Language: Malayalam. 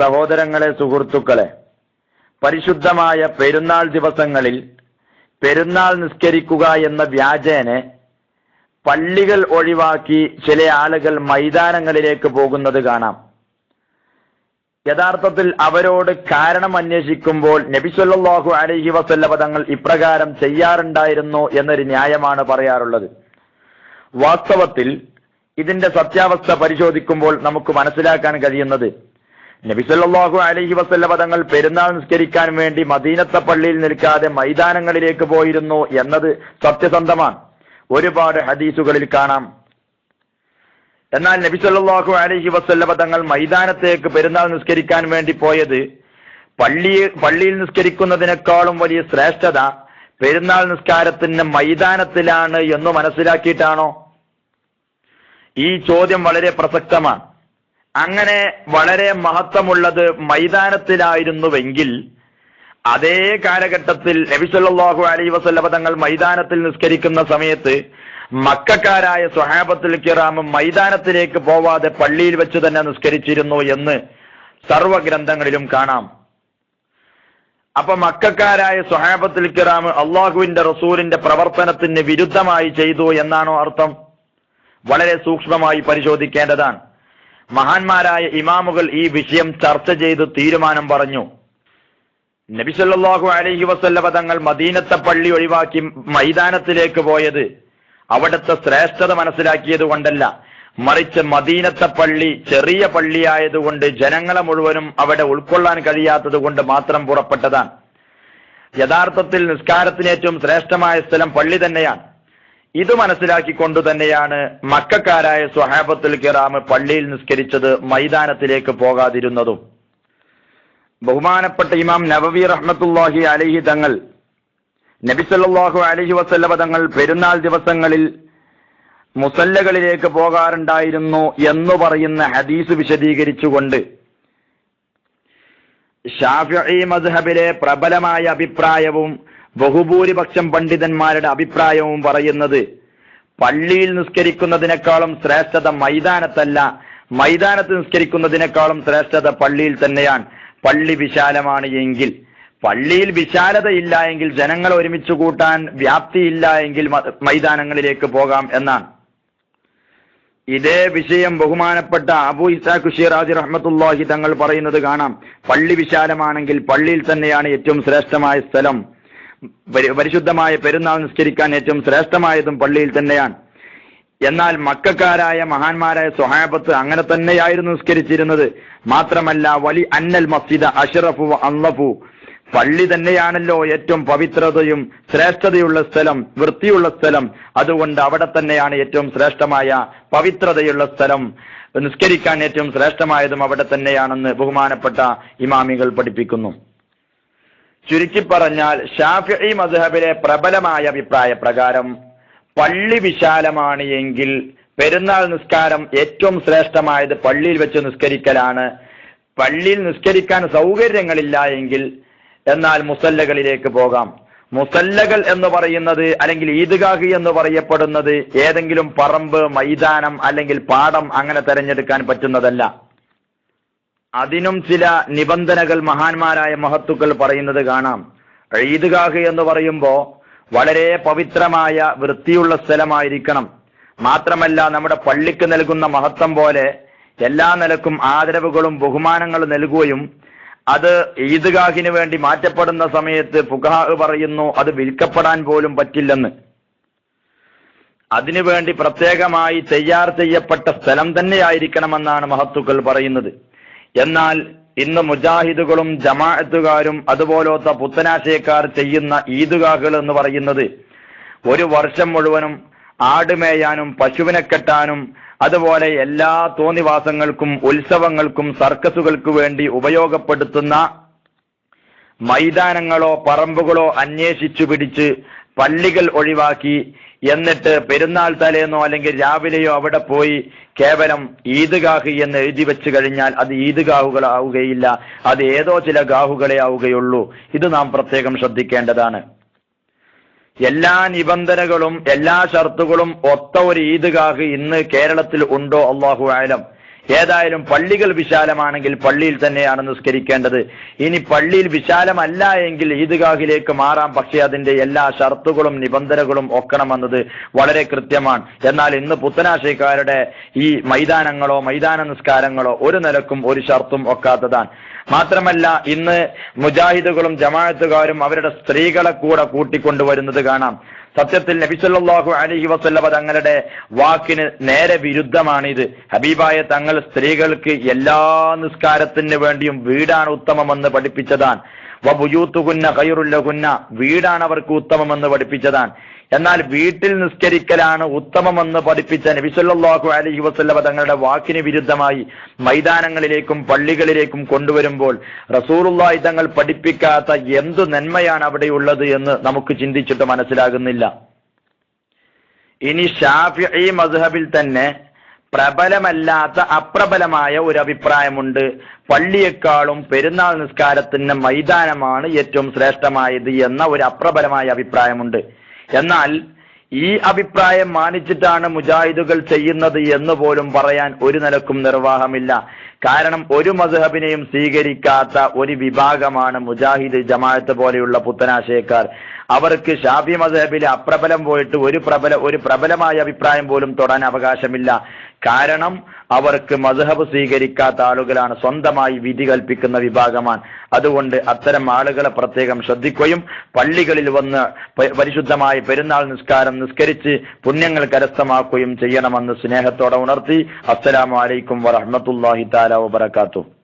സഹോദരങ്ങളെ സുഹൃത്തുക്കളെ പരിശുദ്ധമായ പെരുന്നാൾ ദിവസങ്ങളിൽ പെരുന്നാൾ നിസ്കരിക്കുക എന്ന വ്യാജേനെ പള്ളികൾ ഒഴിവാക്കി ചില ആളുകൾ മൈതാനങ്ങളിലേക്ക് പോകുന്നത് കാണാം. യഥാർത്ഥത്തിൽ അവരോട് കാരണം അന്വേഷിക്കുമ്പോൾ നബിസ്വല്ലാഹു അലഹി വസല്ലവ തങ്ങൾ ഇപ്രകാരം ചെയ്യാറുണ്ടായിരുന്നു എന്നൊരു ന്യായമാണ് പറയാറുള്ളത്. വാസ്തവത്തിൽ ഇതിന്റെ സത്യാവസ്ഥ പരിശോധിക്കുമ്പോൾ നമുക്ക് മനസ്സിലാക്കാൻ കഴിയുന്നത് നബിസല്ലാഹു അലഹി വസല്ല പദങ്ങൾ പെരുന്നാൾ നിസ്കരിക്കാൻ വേണ്ടി മദീനത്തെ പള്ളിയിൽ നിൽക്കാതെ മൈതാനങ്ങളിലേക്ക് പോയിരുന്നു എന്നത് സത്യസന്ധമാണ്. ഒരുപാട് ഹദീസുകളിൽ കാണാം. എന്നാൽ നബിസല്ലാഹു അലഹി വസല്ല പദങ്ങൾ മൈതാനത്തേക്ക് പെരുന്നാൾ നിസ്കരിക്കാൻ വേണ്ടി പോയത് പള്ളി പള്ളിയിൽ നിസ്കരിക്കുന്നതിനേക്കാളും വലിയ ശ്രേഷ്ഠത പെരുന്നാൾ നിസ്കാരത്തിന് മൈതാനത്തിലാണ് എന്ന് മനസ്സിലാക്കിയിട്ടാണോ? ഈ ചോദ്യം വളരെ പ്രസക്തമാണ്. അങ്ങനെ വളരെ മഹത്വമുള്ളത് മൈതാനത്തിലായിരുന്നുവെങ്കിൽ അതേ കാലഘട്ടത്തിൽ നബി അലൈ വസല്ലമ തങ്ങൾ മൈതാനത്തിൽ നിസ്കരിക്കുന്ന സമയത്ത് മക്കാരായ സ്വഹാബത്തുൽ കിറാമും മൈതാനത്തിലേക്ക് പോവാതെ പള്ളിയിൽ വെച്ച് തന്നെ നിസ്കരിച്ചിരുന്നു എന്ന് സർവഗ്രന്ഥങ്ങളിലും കാണാം. അപ്പൊ മക്കാരായ സ്വഹാബത്തുൽ കിറാം അള്ളാഹുവിന്റെ റസൂലിന്റെ പ്രവർത്തനത്തിന് വിരുദ്ധമായി ചെയ്തു എന്നാണോ അർത്ഥം? വളരെ സൂക്ഷ്മമായി പരിശോധിക്കേണ്ടതാണ്. മഹാന്മാരായ ഇമാമുകൾ ഈ വിഷയം ചർച്ച ചെയ്ത് തീരുമാനം പറഞ്ഞു. നബി സല്ലല്ലാഹു അലൈഹി വസല്ലവ തങ്ങൾ മദീനത്തെ പള്ളി ഒഴിവാക്കി മൈതാനത്തിലേക്ക് പോയത് അവിടുത്തെ ശ്രേഷ്ഠത മനസ്സിലാക്കിയത് കൊണ്ടല്ല. മറിച്ച് മദീനത്തെ പള്ളി ചെറിയ പള്ളിയായതുകൊണ്ട് ജനങ്ങളെ മുഴുവനും അവിടെ ഉൾക്കൊള്ളാൻ കഴിയാത്തത് കൊണ്ട് മാത്രം പുറപ്പെട്ടതാണ്. യഥാർത്ഥത്തിൽ നിസ്കാരത്തിന് ഏറ്റവും ശ്രേഷ്ഠമായ സ്ഥലം പള്ളി തന്നെയാണ്. ഇത് മനസ്സിലാക്കിക്കൊണ്ട് തന്നെയാണ് മക്കാരായ സ്വഹാബത്തുൽ കിറാം പള്ളിയിൽ നിസ്കരിച്ചത് മൈതാനത്തിലേക്ക് പോകാതിരുന്നതും. ബഹുമാനപ്പെട്ട ഇമാം നബവി റഹ്മത്തുല്ലാഹി അലഹി തങ്ങൾ നബിസല്ലാഹു അലഹി വസല്ലമ തങ്ങൾ പെരുന്നാൾ ദിവസങ്ങളിൽ മുസല്ലകളിലേക്ക് പോകാറുണ്ടായിരുന്നു എന്ന് പറയുന്ന ഹദീസ് വിശദീകരിച്ചുകൊണ്ട് ഷാഫി മസ്ഹബിലെ പ്രബലമായ അഭിപ്രായവും ബഹുഭൂരിപക്ഷം പണ്ഡിതന്മാരുടെ അഭിപ്രായവും പറയുന്നത് പള്ളിയിൽ നിസ്കരിക്കുന്നതിനേക്കാളും ശ്രേഷ്ഠത മൈതാനത്തല്ല. മൈതാനത്ത് നിസ്കരിക്കുന്നതിനേക്കാളും ശ്രേഷ്ഠത പള്ളിയിൽ തന്നെയാണ്. പള്ളി വിശാലമാണ് എങ്കിൽ. പള്ളിയിൽ വിശാലത ഇല്ല എങ്കിൽ ജനങ്ങൾ ഒരുമിച്ച് കൂട്ടാൻ വ്യാപ്തിയില്ല എങ്കിൽ മൈതാനങ്ങളിലേക്ക് പോകാം എന്നാണ്. ഇതേ വിഷയം ബഹുമാനപ്പെട്ട അബു ഇസാഖ് റാജി റഹ്മത്തുല്ലാഹി തങ്ങൾ പറയുന്നത് കാണാം. പള്ളി വിശാലമാണെങ്കിൽ പള്ളിയിൽ തന്നെയാണ് ഏറ്റവും ശ്രേഷ്ഠമായ സ്ഥലം. പരിശുദ്ധമായ പെരുന്നാൾ നിസ്കരിക്കാൻ ഏറ്റവും ശ്രേഷ്ഠമായതും പള്ളിയിൽ തന്നെയാണ്. എന്നാൽ മക്കാരായ മഹാന്മാരായ സ്വഹാബത്ത് അങ്ങനെ തന്നെയായിരുന്നു നിസ്കരിച്ചിരുന്നത്. മാത്രമല്ല വലി അന്നൽ മസ്ജിദ് അഷറഫു അള്ളഫു പള്ളി തന്നെയാണല്ലോ ഏറ്റവും പവിത്രതയും ശ്രേഷ്ഠതയുള്ള സ്ഥലം വൃത്തിയുള്ള സ്ഥലം. അതുകൊണ്ട് അവിടെ തന്നെയാണ് ഏറ്റവും ശ്രേഷ്ഠമായ പവിത്രതയുള്ള സ്ഥലം. നിസ്കരിക്കാൻ ഏറ്റവും ശ്രേഷ്ഠമായതും അവിടെ തന്നെയാണെന്ന് ബഹുമാനപ്പെട്ട ഇമാമികൾ പഠിപ്പിക്കുന്നു. ചുരുക്കി പറഞ്ഞാൽ ഷാഫി മധുഹബിലെ പ്രബലമായ അഭിപ്രായ പ്രകാരം പള്ളി വിശാലമാണ് എങ്കിൽ പെരുന്നാൾ നിസ്കാരം ഏറ്റവും ശ്രേഷ്ഠമായത് പള്ളിയിൽ വെച്ച് നിസ്കരിക്കലാണ്. പള്ളിയിൽ നിസ്കരിക്കാൻ സൗകര്യങ്ങളില്ല എങ്കിൽ എന്നാൽ മുസല്ലകളിലേക്ക് പോകാം. മുസല്ലകൾ എന്ന് പറയുന്നത് അല്ലെങ്കിൽ ഈദ്ഗാഹ് എന്ന് പറയപ്പെടുന്നത് ഏതെങ്കിലും പറമ്പ് മൈതാനം അല്ലെങ്കിൽ പാടം അങ്ങനെ തെരഞ്ഞെടുക്കാൻ പറ്റുന്നതല്ല. അതിനും ചില നിബന്ധനകൾ മഹാന്മാരായ മഹത്തുക്കൾ പറയുന്നത് കാണാം. ഈദ്ഗാഹ് എന്ന് പറയുമ്പോൾ വളരെ പവിത്രമായ വൃത്തിയുള്ള സ്ഥലമായിരിക്കണം. മാത്രമല്ല നമ്മുടെ പള്ളിക്ക് നൽകുന്ന മഹത്വം പോലെ എല്ലാ നിലക്കും ആദരവുകളും ബഹുമാനങ്ങളും നൽകുകയും അത് ഈദ്ഗാഹിന് വേണ്ടി മാറ്റപ്പെടുന്ന സമയത്ത് ഫുഖാ പറയുന്നു അത് വിൽക്കപ്പെടാൻ പോലും പറ്റില്ലെന്ന്. അതിനുവേണ്ടി പ്രത്യേകമായി തയ്യാർ ചെയ്യപ്പെട്ട സ്ഥലം തന്നെയായിരിക്കണമെന്നാണ് മഹത്തുക്കൾ പറയുന്നത്. എന്നാൽ ഇന്ന് മുജാഹിദുകളും ജമാഅത്തുകാരും അതുപോലത്തെ പുത്തനാശയക്കാർ ചെയ്യുന്ന ഈദുഗാഹുകൾ എന്ന് പറയുന്നത് ഒരു വർഷം മുഴുവനും ആടുമേയാനും പശുവിനെ കെട്ടാനും അതുപോലെ എല്ലാ തോന്നിവാസങ്ങൾക്കും ഉത്സവങ്ങൾക്കും സർക്കസുകൾക്ക് വേണ്ടി ഉപയോഗപ്പെടുത്തുന്ന മൈതാനങ്ങളോ പറമ്പുകളോ അന്വേഷിച്ചു പിടിച്ച് പള്ളികൾ ഒഴിവാക്കി എന്നിട്ട് പെരുന്നാൾ തലേന്നോ അല്ലെങ്കിൽ രാവിലെയോ അവിടെ പോയി കേവലം ഈദ്ഗാഹ് എന്ന് എഴുതി വെച്ച് കഴിഞ്ഞാൽ അത് ഈദ്ഗാഹുകളാവുകയില്ല അത് ഏതോ ചില ഗാഹുകളെ ആവുകയുള്ളൂ. ഇത് നാം പ്രത്യേകം ശ്രദ്ധിക്കേണ്ടതാണ്. എല്ലാ നിബന്ധനകളും എല്ലാ ഷർത്തുകളും ഒത്ത ഒരു ഈദ്ഗാഹ് ഇന്ന് കേരളത്തിൽ ഉണ്ടോ? അള്ളാഹു ആലം. ഏതായാലും പള്ളികൾ വിശാലമാണെങ്കിൽ പള്ളിയിൽ തന്നെയാണ് നിസ്കരിക്കേണ്ടത്. ഇനി പള്ളിയിൽ വിശാലമല്ല എങ്കിൽ ഈദ്ഗാഹിലേക്ക് മാറാം. പക്ഷേ അതിന്റെ എല്ലാ ഷർത്തുകളും നിബന്ധനകളും ഒക്കണമെന്നത് വളരെ കൃത്യമാണ്. എന്നാൽ ഇന്ന് പുത്തനാശയക്കാരുടെ ഈ മൈതാനങ്ങളോ മൈതാന നിസ്കാരങ്ങളോ ഒരു നിലക്കും ഒരു ഷർത്തും ഒക്കാത്തതാണ്. മാത്രമല്ല ഇന്ന് മുജാഹിദുകളും ജമാഅത്തുകാരും അവരുടെ സ്ത്രീകളെ കൂടെ കൂട്ടിക്കൊണ്ടുവരുന്നത് കാണാം. സത്യത്തിൽ നബിസല്ലാഹു അലഹി വസല്ലവ തങ്ങളുടെ വാക്കിന് നേരെ വിരുദ്ധമാണിത്. ഹബീബായ തങ്ങൾ സ്ത്രീകൾക്ക് എല്ലാ നിസ്കാരത്തിന് വേണ്ടിയും വീടാണ് ഉത്തമമെന്ന് പഠിപ്പിച്ചതാണ്. വബുയൂത്തുകുന്ന കയറുല്ലകുന്ന വീടാണ് അവർക്ക് ഉത്തമമെന്ന് പഠിപ്പിച്ചതാണ്. എന്നാൽ വീട്ടിൽ നിസ്കരിക്കലാണ് ഉത്തമമെന്ന് പഠിപ്പിച്ച നബിസല്ലാഹു അലഹി വസല്ലമ തങ്ങളുടെ വാക്കിന് വിരുദ്ധമായി മൈതാനങ്ങളിലേക്കും പള്ളികളിലേക്കും കൊണ്ടുവരുമ്പോൾ റസൂറുല്ലായി തങ്ങൾ പഠിപ്പിക്കാത്ത എന്ത് നന്മയാണ് അവിടെയുള്ളത് എന്ന് നമുക്ക് ചിന്തിച്ചിട്ട് മനസ്സിലാകുന്നില്ല. ഇനി ഷാഫി മസ്ഹബിൽ തന്നെ പ്രബലമല്ലാത്ത അപ്രബലമായ ഒരു അഭിപ്രായമുണ്ട് പള്ളിയെക്കാളും പെരുന്നാൾ നിസ്കാരത്തിന് മൈതാനമാണ് ഏറ്റവും ശ്രേഷ്ഠമായത് എന്ന ഒരു അപ്രബലമായ അഭിപ്രായമുണ്ട്. എന്നാൽ ഈ അഭിപ്രായം മാനിച്ചിട്ടാണ് മുജാഹിദുകൾ ചെയ്യുന്നത് എന്ന് പോലും പറയാൻ ഒരു നിലക്കും നിർവാഹമില്ല. കാരണം ഒരു മസഹബിനെയും സ്വീകരിക്കാത്ത ഒരു വിഭാഗമാണ് മുജാഹിദ് ജമാഅത്ത് പോലെയുള്ള പുത്തനാശയക്കാർ. അവർക്ക് ഷാഫി മസ്ഹബിലെ അപ്രബലം പോയിട്ട് ഒരു പ്രബല ഒരു പ്രബലമായ അഭിപ്രായം പോലും തൊടാൻ അവകാശമില്ല. കാരണം അവർക്ക് മസ്ഹബ് സ്വീകരിക്കാത്ത ആളുകളാണ് സ്വന്തമായി വിധി കൽപ്പിക്കുന്ന വിഭാഗമാണ്. അതുകൊണ്ട് അത്തരം ആളുകളെ പ്രത്യേകം ശ്രദ്ധിക്കുകയും പള്ളികളിൽ വന്ന് പരിശുദ്ധമായ പെരുന്നാൾ നിസ്കാരം നിസ്കരിച്ച് പുണ്യങ്ങൾ കരസ്ഥമാക്കുകയും ചെയ്യണമെന്ന് സ്നേഹത്തോടെ ഉണർത്തി. അസ്സലാമലൈക്കും അലൈക്കും വറഹ്മത്തുള്ളാഹി taala wabarakatuh.